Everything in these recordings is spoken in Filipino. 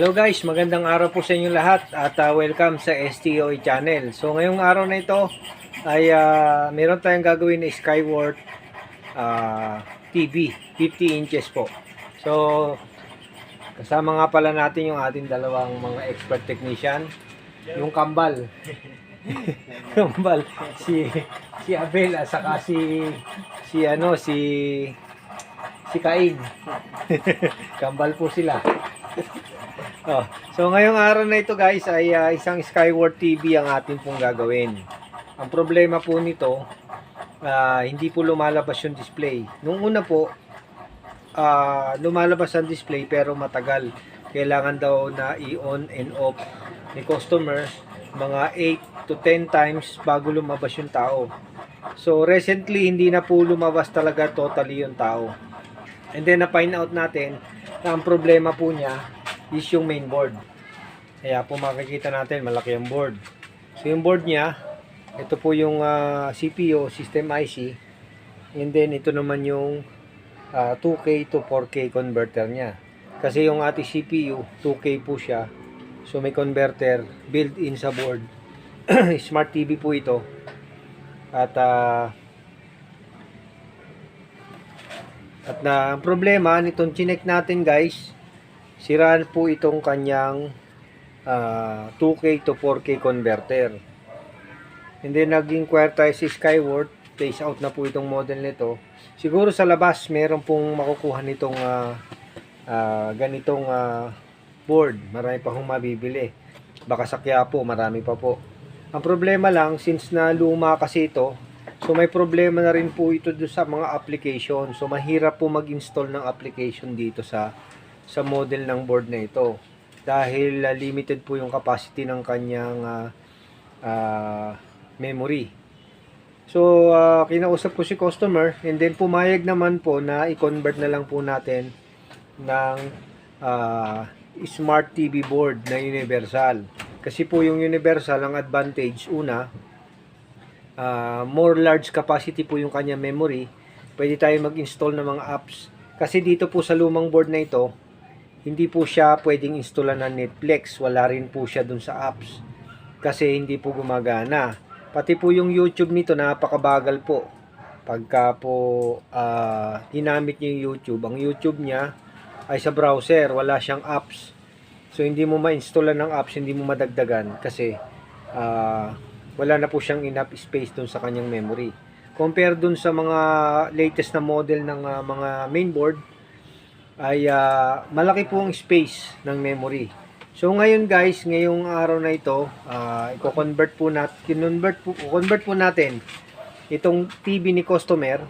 Hello guys, magandang araw po sa inyo lahat at uh, welcome sa STOE channel. So ngayong araw na ito ay uh, meron tayong gagawin na Skyward uh, TV, 50 inches po. So kasama nga pala natin yung ating dalawang mga expert technician, yung kambal. kambal si si Abel at saka si si ano si si Kain. kambal po sila. Oh, so ngayong araw na ito guys ay ah, isang Skyward TV ang atin pong gagawin. Ang problema po nito, ah, hindi po lumalabas yung display. Nung una po, ah, lumalabas ang display pero matagal. Kailangan daw na i-on and off ni customer mga 8 to 10 times bago lumabas yung tao. So recently hindi na po lumabas talaga totally yung tao. And then na-find out natin na ang problema po niya is yung main board. Kaya po makikita natin, malaki ang board. So yung board niya, ito po yung ah, CPU, System IC. And then ito naman yung ah, 2K to 4K converter niya. Kasi yung ating CPU, 2K po siya. So may converter built-in sa board. Smart TV po ito. At ah, at na ang problema nitong chinek natin guys, siraan po itong kanyang ah, 2K to 4K converter. And then nag-inquire tayo si Skyward, phase out na po itong model nito. Siguro sa labas meron pong makukuha nitong ah, ah, ganitong ah, board. Marami pa hong mabibili. Baka sa Quiapo, marami pa po. Ang problema lang, since na luma kasi ito, so may problema na rin po ito sa mga application. So mahirap po mag-install ng application dito sa sa model ng board na ito dahil uh, limited po yung capacity ng kanyang uh, uh, memory. So, uh, kinausap ko si customer and then pumayag naman po na i-convert na lang po natin ng uh, smart TV board na universal. Kasi po yung universal, ang advantage, una, uh, more large capacity po yung kanya memory. Pwede tayo mag-install ng mga apps. Kasi dito po sa lumang board na ito, hindi po siya pwedeng installan ng Netflix. Wala rin po siya dun sa apps. Kasi hindi po gumagana. Pati po yung YouTube nito, napakabagal po. Pagka po ah, ginamit niyo yung YouTube, ang YouTube niya ay sa browser, wala siyang apps. So hindi mo ma-installan ng apps, hindi mo madagdagan kasi ah, wala na po siyang enough space dun sa kanyang memory. Compare dun sa mga latest na model ng ah, mga mainboard, ay ah, malaki po ang space ng memory. So ngayon guys, ngayong araw na ito, uh, i-convert po natin, kinonvert po, convert po natin itong TV ni customer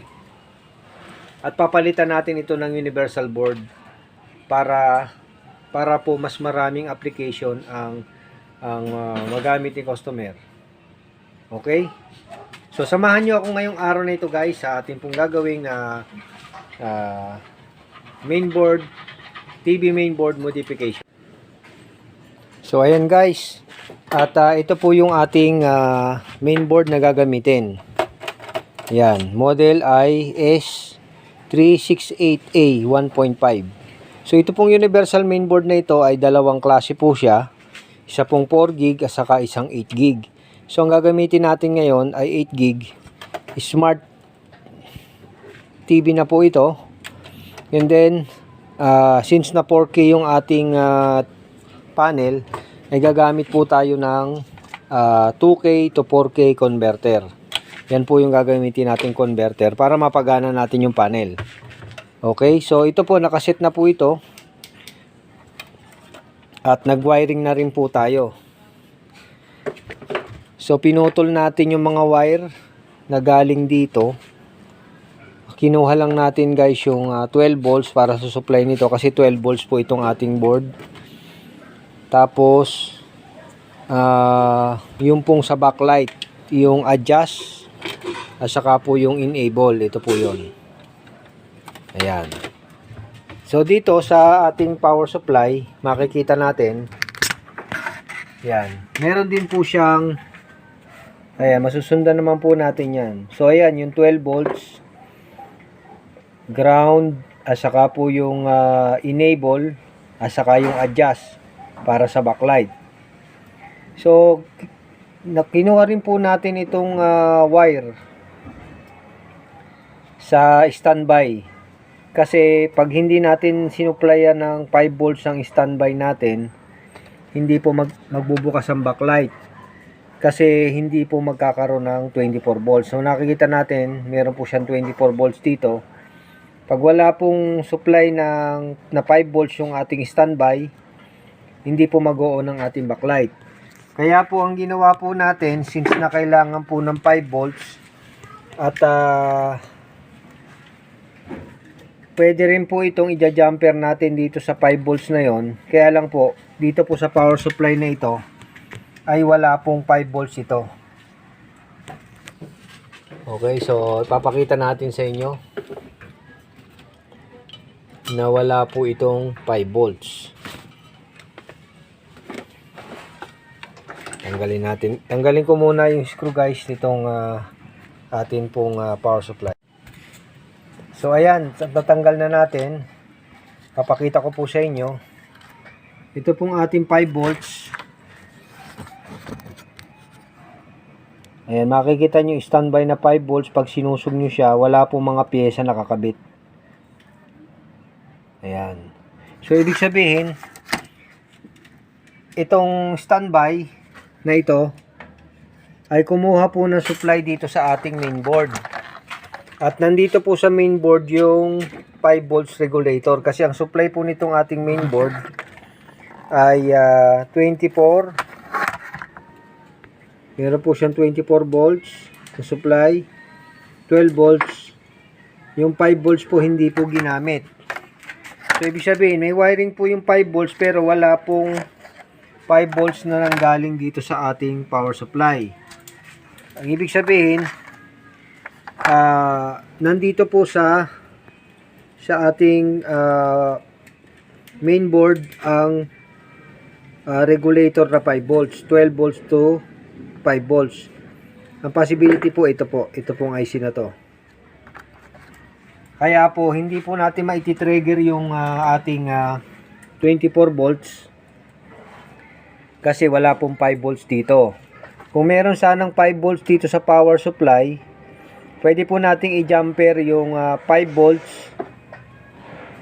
at papalitan natin ito ng universal board para para po mas maraming application ang ang ah, magamit ni customer. Okay? So samahan niyo ako ngayong araw na ito guys sa ating pong gagawing na ah, mainboard TV mainboard modification. So ayan guys. At ah, ito po yung ating ah, mainboard na gagamitin. Yan, model ay S368A 1.5. So ito pong universal mainboard na ito ay dalawang klase po siya. Isa pong 4 gig at saka isang 8 gig. So ang gagamitin natin ngayon ay 8 gig. Smart TV na po ito. And then ah, since na 4K yung ating ah, panel, ay gagamit po tayo ng ah, 2K to 4K converter. Yan po yung gagamitin nating converter para mapagana natin yung panel. Okay, so ito po nakaset na po ito. At nag-wiring na rin po tayo. So pinutol natin yung mga wire na galing dito. Kinuha lang natin guys yung ah, 12 volts para sa supply nito kasi 12 volts po itong ating board. Tapos ah yung pong sa backlight, yung adjust at saka po yung enable, ito po 'yon. Ayan. So dito sa ating power supply, makikita natin yan. Meron din po siyang ayan, masusundan naman po natin 'yan. So ayan, yung 12 volts ground at saka po yung ah, enable at saka yung adjust. para sa backlight. So, kinuha rin po natin itong ah, wire sa standby. Kasi pag hindi natin sinuplayan ng 5 volts ang standby natin, hindi po mag, magbubukas ang backlight. Kasi hindi po magkakaroon ng 24 volts. So nakikita natin, meron po siyang 24 volts dito. Pag wala pong supply ng na 5 volts yung ating standby, hindi po mag-on ang ating backlight. Kaya po ang ginawa po natin, since na kailangan po ng 5 volts, at ah, pwede rin po itong i-jumper natin dito sa 5 volts na yon. Kaya lang po, dito po sa power supply na ito, ay wala pong 5 volts ito. Okay, so ipapakita natin sa inyo na wala po itong 5 volts. Tanggalin natin. Tanggalin ko muna yung screw guys nitong ah, atin pong ah, power supply. So ayan, tatanggal na natin. Papakita ko po sa inyo. Ito pong ating 5 volts. Ayan, makikita nyo standby na 5 volts. Pag sinusog nyo siya, wala pong mga pyesa nakakabit. Ayan. So, ibig sabihin, itong standby na ito, ay kumuha po ng supply dito sa ating mainboard. At nandito po sa mainboard yung 5 volts regulator. Kasi ang supply po nitong ating mainboard ay ah, 24 Meron po siyang 24 volts na supply, 12 volts. Yung 5 volts po hindi po ginamit. So, ibig sabihin, may wiring po yung 5 volts pero wala pong 5 volts na nanggaling dito sa ating power supply. Ang ibig sabihin, ah nandito po sa sa ating ah, mainboard ang ah, regulator na 5 volts, 12 volts to 5 volts. Ang possibility po ito po, ito pong IC na to. Kaya po hindi po natin maiti-trigger yung ah, ating ah, 24 volts kasi wala pong 5 volts dito. Kung meron sanang 5 volts dito sa power supply, pwede po nating i-jumper yung ah, 5 volts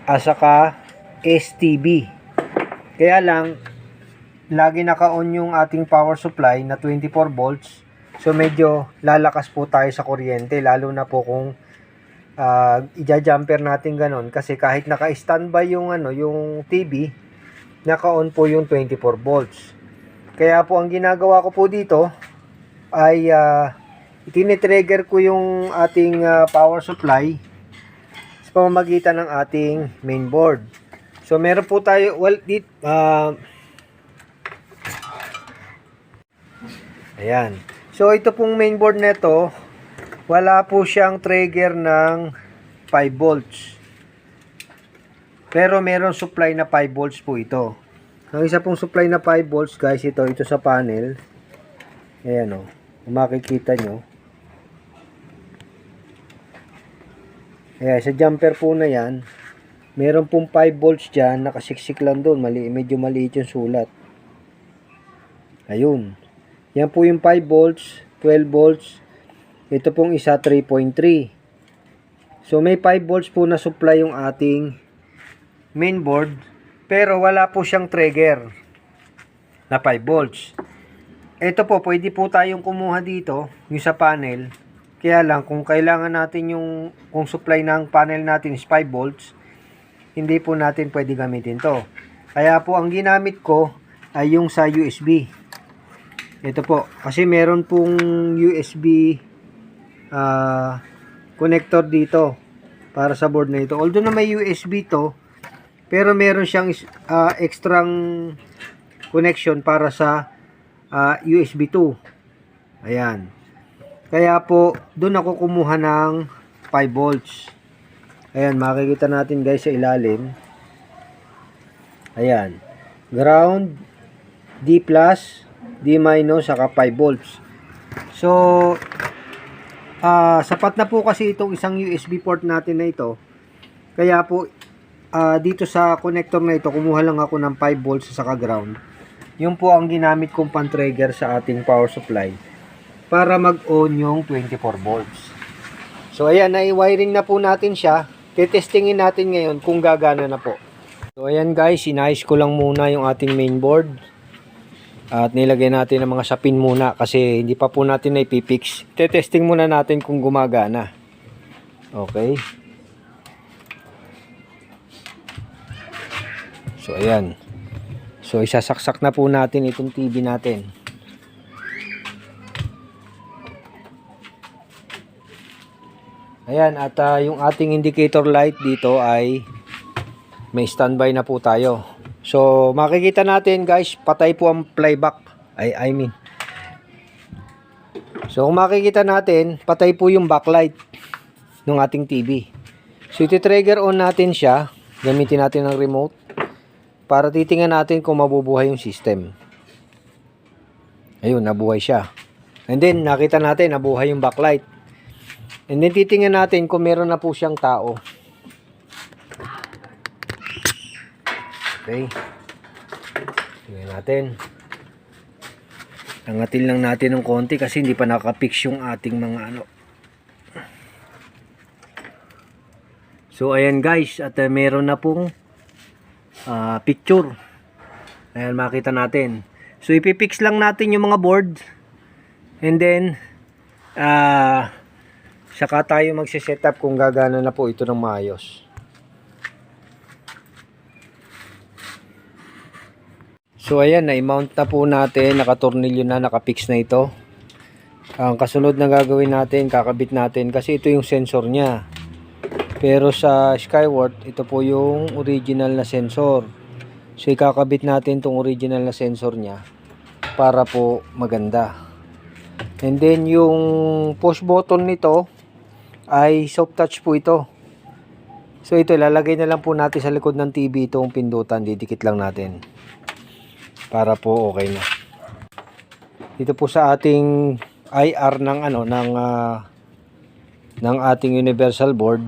at saka STB. Kaya lang, lagi naka-on yung ating power supply na 24 volts. So medyo lalakas po tayo sa kuryente lalo na po kung uh, ija-jumper natin ganon kasi kahit naka-standby yung ano, yung TV, naka-on po yung 24 volts. Kaya po ang ginagawa ko po dito ay uh, itinitrigger ko yung ating ah, power supply sa pamamagitan ng ating mainboard. So meron po tayo well dit ah, Ayan. So ito pong mainboard nito, wala po siyang trigger ng 5 volts. Pero meron supply na 5 volts po ito. Ang isa pong supply na 5 volts guys, ito ito sa panel. Ayan o. Kung makikita nyo. Ayan, sa jumper po na yan, meron pong 5 volts dyan, nakasiksik lang doon. Mali, medyo maliit yung sulat. Ayun. Yan po yung 5 volts, 12 volts. Ito pong isa 3.3. So may 5 volts po na supply yung ating mainboard pero wala po siyang trigger na 5 volts. Ito po, pwede po tayong kumuha dito, yung sa panel. Kaya lang, kung kailangan natin yung, kung supply ng panel natin is 5 volts, hindi po natin pwede gamitin to. Kaya po, ang ginamit ko ay yung sa USB. Ito po, kasi meron pong USB ah, connector dito para sa board na ito. Although na may USB to, pero meron siyang ah, extrang connection para sa ah, USB 2. Ayan. Kaya po, doon ako kumuha ng 5 volts. Ayan, makikita natin guys sa ilalim. Ayan. Ground, D+, D saka 5 volts. So, ah sapat na po kasi itong isang USB port natin na ito. Kaya po, ah, dito sa connector na ito, kumuha lang ako ng 5 volts sa saka ground. Yun po ang ginamit kong pan-trigger sa ating power supply para mag-on yung 24 volts. So ayan, na-wiring na po natin siya. Tetestingin natin ngayon kung gagana na po. So ayan guys, inayos ko lang muna yung ating mainboard. At nilagay natin ang mga sapin muna kasi hindi pa po natin na ipipix. Tetesting muna natin kung gumagana. Okay. So ayan. So isasaksak na po natin itong TV natin. Ayan, at ah, yung ating indicator light dito ay may standby na po tayo. So, makikita natin guys, patay po ang playback. Ay, I mean. So, kung makikita natin, patay po yung backlight ng ating TV. So, iti-trigger on natin siya. Gamitin natin ng remote para titingnan natin kung mabubuhay yung system. Ayun, nabuhay siya. And then, nakita natin, nabuhay yung backlight. And then titingnan natin kung meron na po siyang tao. Okay. Tingnan natin. Angatin lang natin ng konti kasi hindi pa nakapix yung ating mga ano. So ayan guys, at uh, meron na pong ah, picture. Ayan makita natin. So ipipix lang natin yung mga board. And then ah saka tayo magse-set up kung gagana na po ito ng maayos. So ayan, na-mount na po natin, nakatornilyo na, nakapix na ito. Ang kasunod na gagawin natin, kakabit natin kasi ito yung sensor niya. Pero sa Skyward, ito po yung original na sensor. So ikakabit natin tong original na sensor niya para po maganda. And then yung push button nito ay soft touch po ito. So ito lalagay na lang po natin sa likod ng TV itong pindutan, didikit lang natin. Para po okay na. Dito po sa ating IR ng ano ng ah, ng ating universal board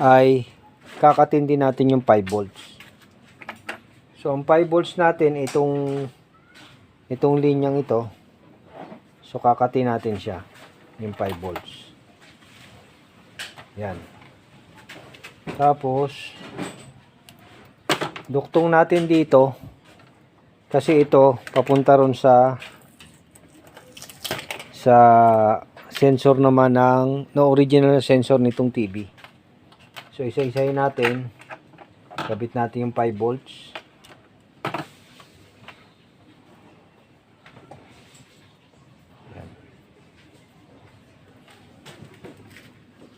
ay kakatindi natin yung 5 volts. So ang 5 volts natin itong itong linyang ito. So kakati natin siya yung 5 volts. Yan. Tapos duktong natin dito kasi ito papunta ron sa sa sensor naman ng no original na sensor nitong TV. So isa-isahin natin. Kabit natin yung 5 volts.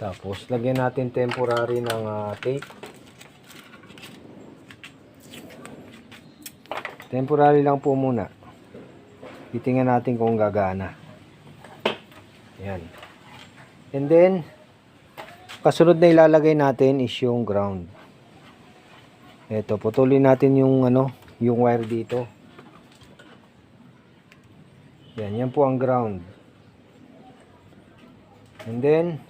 Tapos lagyan natin temporary ng ah, tape. Temporary lang po muna. Titingnan natin kung gagana. Yan. And then, kasunod na ilalagay natin is yung ground. Ito, putulin natin yung ano, yung wire dito. Yan, yan po ang ground. And then,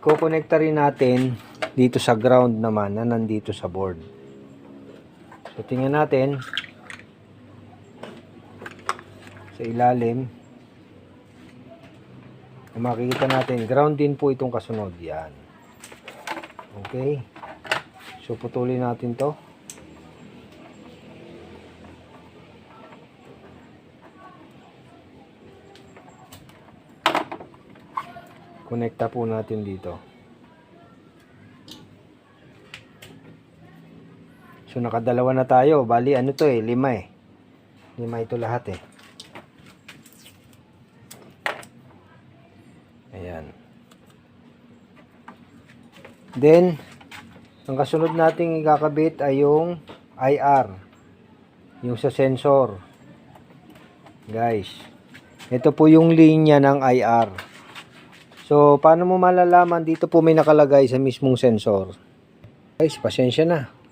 kukonekta rin natin dito sa ground naman na nandito sa board. So, tingnan natin sa ilalim. Kung makikita natin, ground din po itong kasunod. Yan. Okay. So, putulin natin to. Konekta po natin dito. So, nakadalawa na tayo. Bali, ano to eh, lima eh. Lima ito lahat eh. Ayan. Then, ang kasunod nating ikakabit ay yung IR. Yung sa sensor. Guys. Ito po yung linya ng IR. So, paano mo malalaman? Dito po may nakalagay sa mismong sensor. Guys, pasensya na.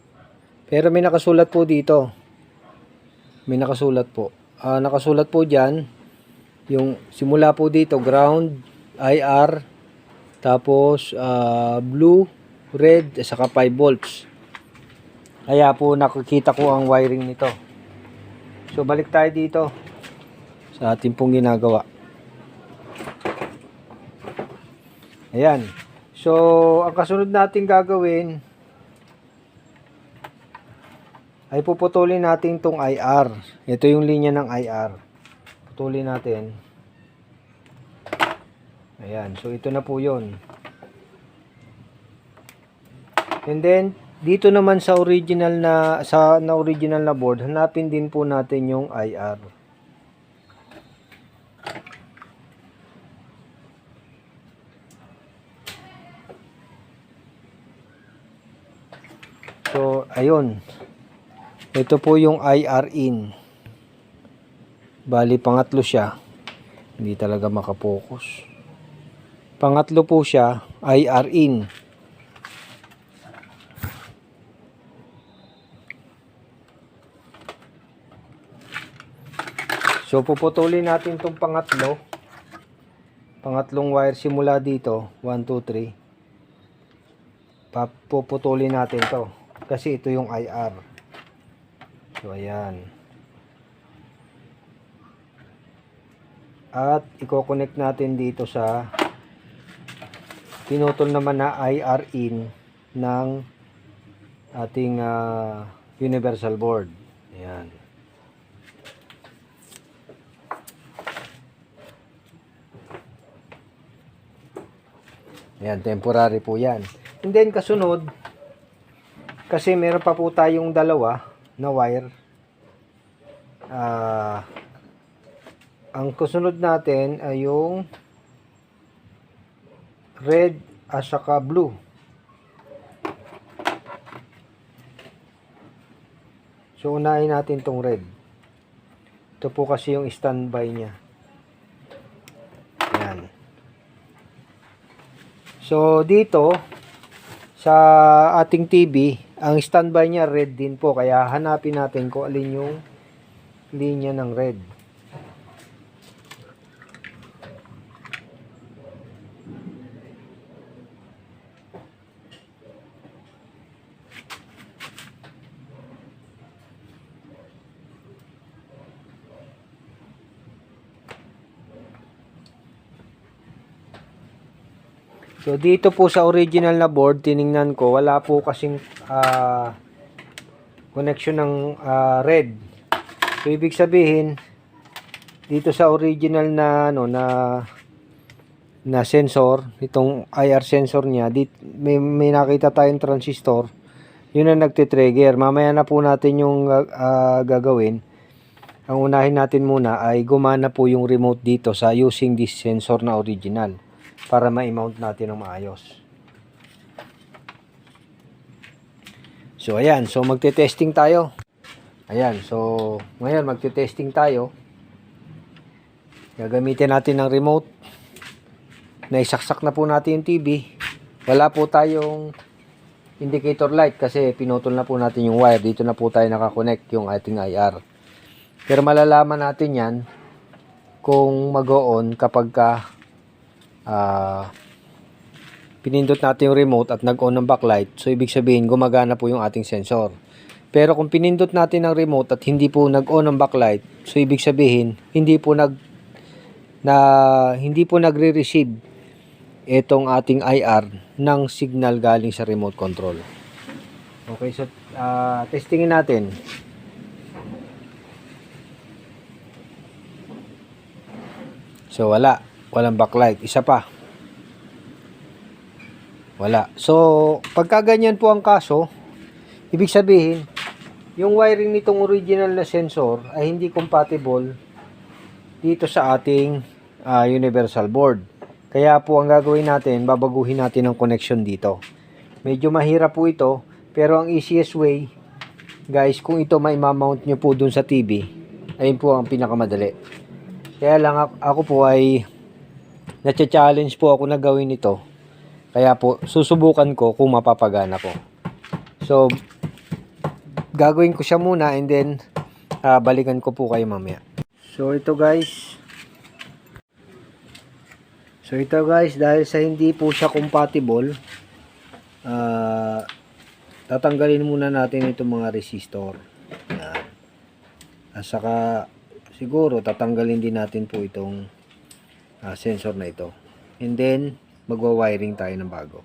Pero may nakasulat po dito. May nakasulat po. Ah, nakasulat po dyan. Yung simula po dito, ground, IR, Tapos, ah, blue, red, at saka 5 volts. Kaya po nakikita ko ang wiring nito. So, balik tayo dito sa ating pong ginagawa. Ayan. So, ang kasunod natin gagawin ay puputulin natin tong IR. Ito yung linya ng IR. Putulin natin. Ayan. So, ito na po yun. And then, dito naman sa original na sa na original na board, hanapin din po natin yung IR. So, ayun. Ito po yung IR in. Bali, pangatlo siya. Hindi talaga makapokus. Pangatlo po siya, IR in. So, puputulin natin itong pangatlo. Pangatlong wire simula dito. 1, 2, 3. Papuputulin natin to Kasi ito yung IR. So, ayan. At, i-connect natin dito sa pinutol naman na IR in ng ating ah, universal board. Ayan. Ayan, temporary po yan. And then, kasunod, kasi meron pa po tayong dalawa na wire. Ah, ang kasunod natin ay yung red at saka blue. So, unahin natin tong red. Ito po kasi yung standby niya. Ayan. So, dito, sa ating TV, ang standby niya red din po. Kaya hanapin natin kung alin yung linya ng red. So dito po sa original na board, tiningnan ko, wala po kasing ah, connection ng ah, red. So ibig sabihin, dito sa original na ano na na sensor, itong IR sensor niya, dit, may, may nakita tayong transistor, yun ang nagtitrigger. Mamaya na po natin yung ah, gagawin. Ang unahin natin muna ay gumana po yung remote dito sa using this sensor na original para ma-mount natin ng maayos. So ayan, so magte-testing tayo. Ayan, so ngayon magte-testing tayo. Gagamitin natin ng remote. Naisaksak na po natin yung TV. Wala po tayong indicator light kasi pinutol na po natin yung wire. Dito na po tayo nakakonect yung ating IR. Pero malalaman natin yan kung mag-on kapag ka ah, pinindot natin yung remote at nag-on ng backlight, so ibig sabihin gumagana po yung ating sensor. Pero kung pinindot natin ang remote at hindi po nag-on ng backlight, so ibig sabihin hindi po nag na hindi po nagre-receive itong ating IR ng signal galing sa remote control. Okay, so ah, testingin natin. So wala, walang backlight. Isa pa. Wala. So, pagka ganyan po ang kaso, ibig sabihin, yung wiring nitong original na sensor ay hindi compatible dito sa ating ah, universal board. Kaya po ang gagawin natin, babaguhin natin ang connection dito. Medyo mahirap po ito, pero ang easiest way, guys, kung ito may mount nyo po dun sa TV, ayun po ang pinakamadali. Kaya lang ak- ako po ay nacha-challenge po ako na gawin ito. Kaya po, susubukan ko kung mapapagana ko. So, gagawin ko siya muna and then ah, balikan ko po kayo mamaya. So, ito guys. So ito guys, dahil sa hindi po siya compatible, ah tatanggalin muna natin itong mga resistor. Yan. At saka siguro tatanggalin din natin po itong ah, sensor na ito. And then magwa-wiring tayo ng bago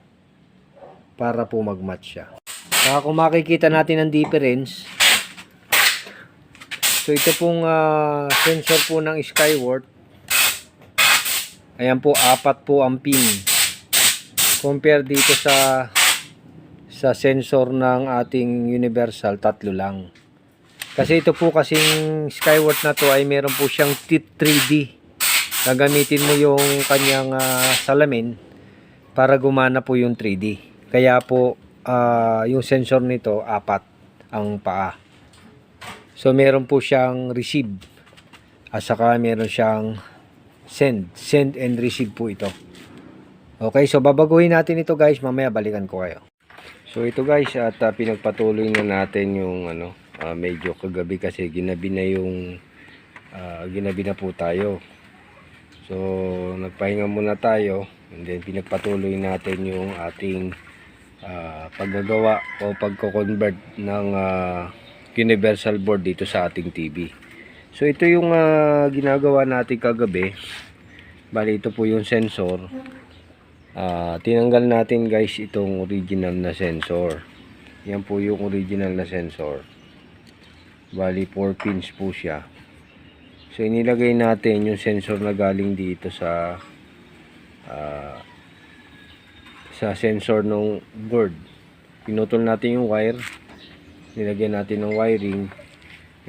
para po mag-match siya. Saka kung makikita natin ang difference, so ito pong ah, sensor po ng Skyward, ayan po, apat po ang pin. Compare dito sa sa sensor ng ating Universal, tatlo lang. Kasi ito po kasing Skyward na to ay meron po siyang t- 3D. Gagamitin mo yung kanyang ah, salamin para gumana po yung 3D. Kaya po ah, yung sensor nito apat ang paa. So meron po siyang receive at saka meron siyang send. Send and receive po ito. Okay, so babaguhin natin ito guys. Mamaya balikan ko kayo. So ito guys at ah, pinagpatuloy na natin yung ano ah, medyo kagabi kasi ginabi na yung ah, ginabi na po tayo. So nagpahinga muna tayo and then pinagpatuloy natin yung ating ah, paggagawa o pagko-convert ng ah, universal board dito sa ating TV. So ito yung ah, ginagawa natin kagabi. Bali ito po yung sensor. Ah, tinanggal natin guys itong original na sensor. Yan po yung original na sensor. Bali 4 pins po siya. So inilagay natin yung sensor na galing dito sa ah, sa sensor ng board. Pinutol natin yung wire. Nilagyan natin ng wiring.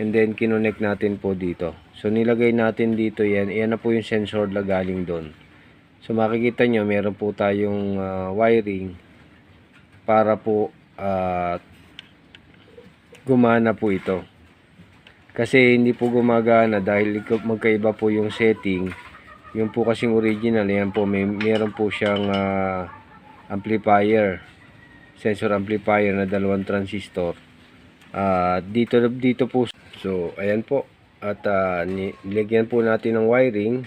And then kinonect natin po dito. So nilagay natin dito yan. Yan na po yung sensor na galing doon. So makikita nyo, meron po tayong ah, wiring para po ah, gumana po ito. Kasi hindi po gumagana dahil magkaiba po yung setting. Yung po kasing original, yan po, may, meron po siyang ah, amplifier. Sensor amplifier na dalawang transistor. Ah, dito dito po. So, ayan po. At ni- nilagyan po natin ng wiring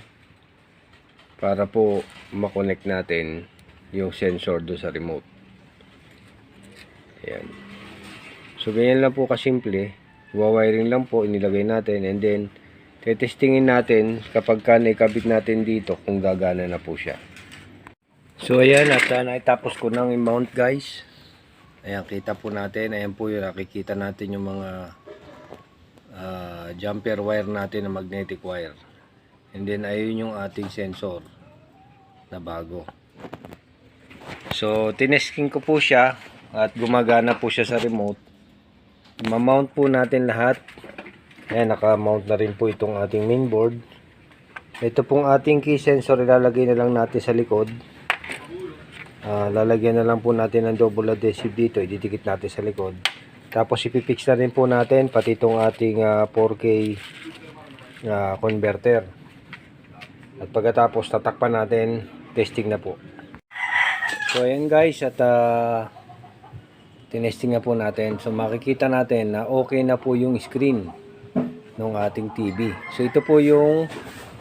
para po makonect natin yung sensor do sa remote. Ayan. So, ganyan lang po kasimple. Wawiring lang po, inilagay natin and then tetestingin natin kapag ka naikabit natin dito kung gagana na po siya. So, ayan at uh, naitapos ko ng i-mount guys. Ayan, kita po natin. Ayan po yun, nakikita natin yung mga ah, jumper wire natin na magnetic wire. And then ayun yung ating sensor na bago. So tinesting ko po siya at gumagana po siya sa remote. Ma-mount po natin lahat. Ayan, naka-mount na rin po itong ating mainboard. Ito pong ating key sensor ilalagay na lang natin sa likod. Ah, lalagyan na lang po natin ng double adhesive dito, ididikit natin sa likod. Tapos ipipix na rin po natin pati itong ating ah, 4K ah, converter. At pagkatapos tatakpan natin, testing na po. So ayan guys at ah, tinesting na po natin. So makikita natin na okay na po yung screen ng ating TV. So ito po yung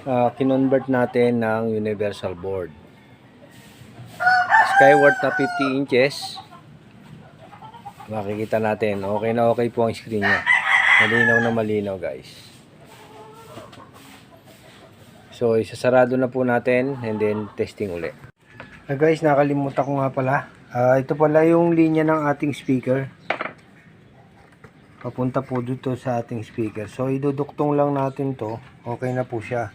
ah, kinonvert natin ng universal board. Skyward na 50 inches. Makikita natin, okay na okay po ang screen niya. Malinaw na malinaw guys. So, isasarado na po natin and then testing uli. Ah, guys, nakalimutan ko nga pala. Ah, ito pala yung linya ng ating speaker. Papunta po dito sa ating speaker. So, iduduktong lang natin to. Okay na po siya.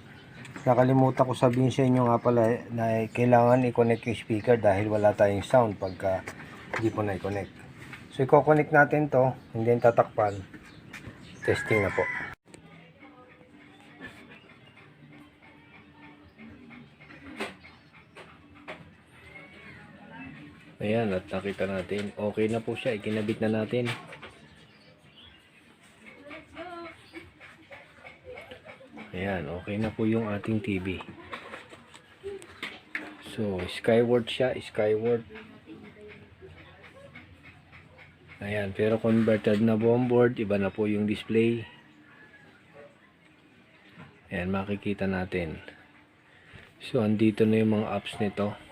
Nakalimutan ko sabihin sa inyo nga pala na kailangan i-connect yung speaker dahil wala tayong sound pagka hindi po na-connect. So, i-connect natin to and then tatakpan. Testing na po. Ayan, at nakita natin. Okay na po siya. Ikinabit na natin. Ayan, okay na po yung ating TV. So, skyward siya. Skyward. Ayan, pero converted na po board. Iba na po yung display. Ayan, makikita natin. So, andito na yung mga apps nito.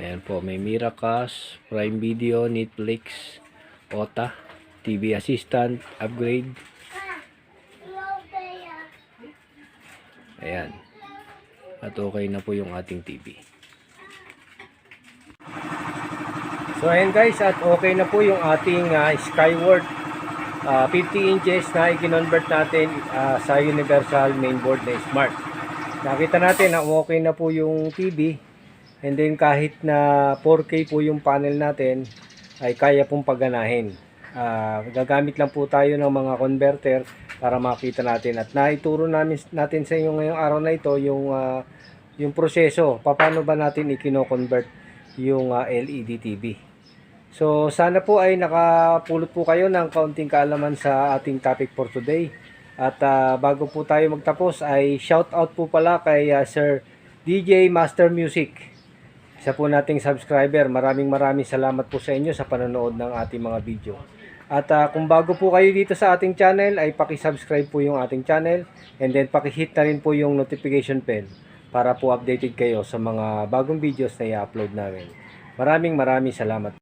Ayan po, may Miracast, Prime Video, Netflix, OTA, TV Assistant, Upgrade. Ayan. At okay na po yung ating TV. So ayan guys, at okay na po yung ating ah, Skyward ah, 50 inches na i-convert natin ah, sa universal mainboard na smart. Nakita natin na okay na po yung TV and then kahit na 4K po yung panel natin ay kaya pong pagganahin. Ah, gagamit lang po tayo ng mga converter para makita natin at naituro namin natin sa inyo ngayong araw na ito yung ah, yung proseso paano ba natin i-convert yung ah, LED TV. So sana po ay nakapulot po kayo ng kaunting kaalaman sa ating topic for today. At ah, bago po tayo magtapos ay shout out po pala kay ah, Sir DJ Master Music. Isa po nating subscriber. Maraming maraming salamat po sa inyo sa panonood ng ating mga video. At ah, kung bago po kayo dito sa ating channel ay paki-subscribe po yung ating channel and then paki-hit na rin po yung notification bell para po updated kayo sa mga bagong videos na i-upload namin. Maraming maraming salamat.